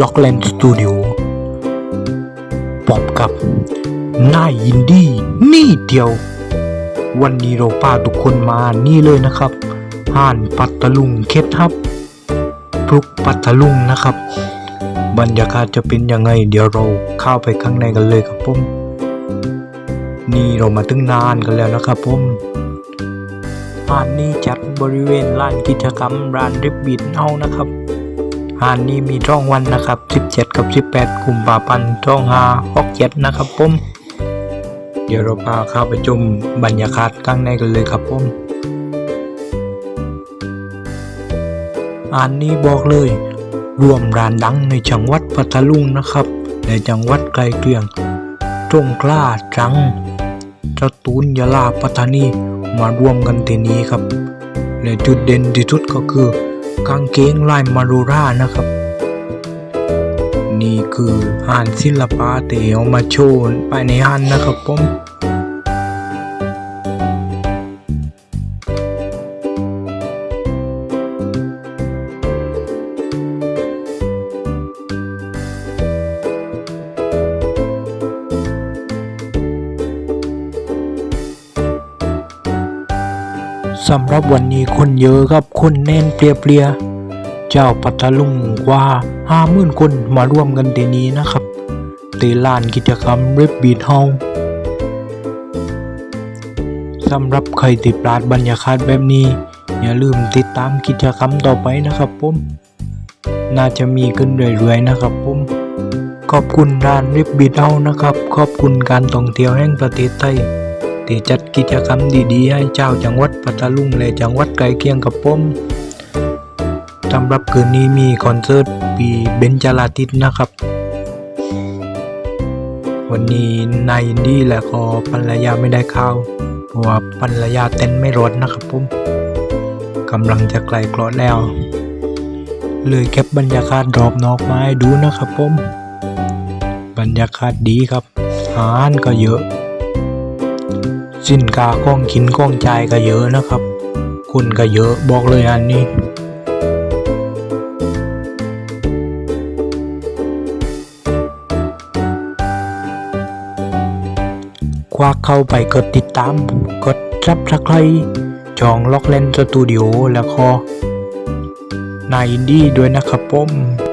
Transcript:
ล็อกแลนด์สตูดิโอพบกับนายินดี้นี่เดียว วันนี้เราพาทุกคนมานี่เลยนะครับห้านปัตตลุงเคล็ดฮับปลุกปัตตลุงนะครับ บรรยากาศจะเป็นยังไง เดี๋ยวเราเข้าไปข้างในกันเลยครับผมนี่เรามาถึงนานกันแล้วนะครับผมห้านนี้จัดบริเวณลานกิจกรรมร้านริบบินเอานะครับ หานนี้มีช่องวันนะครับ 17 กับ 18กลุ่มภาพันธ์ช่องหาฮอกเจ็ดนะครับผมเดี๋ยวเราพาเข้าไปชมบรรยากาศข้างในกันเลยครับผมอันนี้บอกเลย รวมร้านดังในจังหวัดพัทลุงนะครับ ในจังหวัดไกลเกลียงตรงกล้าจังสตูลยาลาปัตตานีมารวมกันที่นี้ครับ และจุดเด่นที่สุดก็คือ กางเกงลายมารูรานะครับ นี่คือหานศิลปะเตเอามาโชว์ไปในหันนะครับผม สำหรับวันนี้คนเยอะครับคนแน่นเปรียเปรียๆเจ้าปัทลุงว่าห้าหมื่นคนมาร่วมกันเดนี้นะครับตีลานกิจกรรมริบบีทเฮาสำหรับใครติดปลาดบรรยากาศแบบนี้ อย่าลืมติดตามกิจกรรมต่อไปนะครับผมน่าจะมีขึ้นเรื่อยๆนะครับผมขอบคุณร้านริบบีเฮานะครับ ขอบคุณการท่องเที่ยวแห่งประเทศไทย ที่จัดกิจกรรมดีๆ ให้เจ้าจังหวัดปัตตลุงและจังหวัดใกล้เคียงกับผมสำหรับคืนนี้มีคอนเสิร์ตปีเบนจาราติสนะครับ วันนี้นายอินดี้และก็ภรรยาไม่ได้เข้าเพราะว่าภรรยาเต้นไม่รอดนะครับผมกำลังจะไกลกรอดแล้ว เลยเก็บบรรยากาศรอบนอกมาให้ดูนะครับผม บรรยากาศดีครับอาหารก็เยอะ สินค้าก้องกินก้องใจายก็เยอะนะครับ คุณก็เยอะบอกเลยอันนี้ควักเข้าไปกดติดตาม กดซับสไครจองล็อกเลนสตูดิโอแล้วก็นายอินดี้ด้วยนะครับผม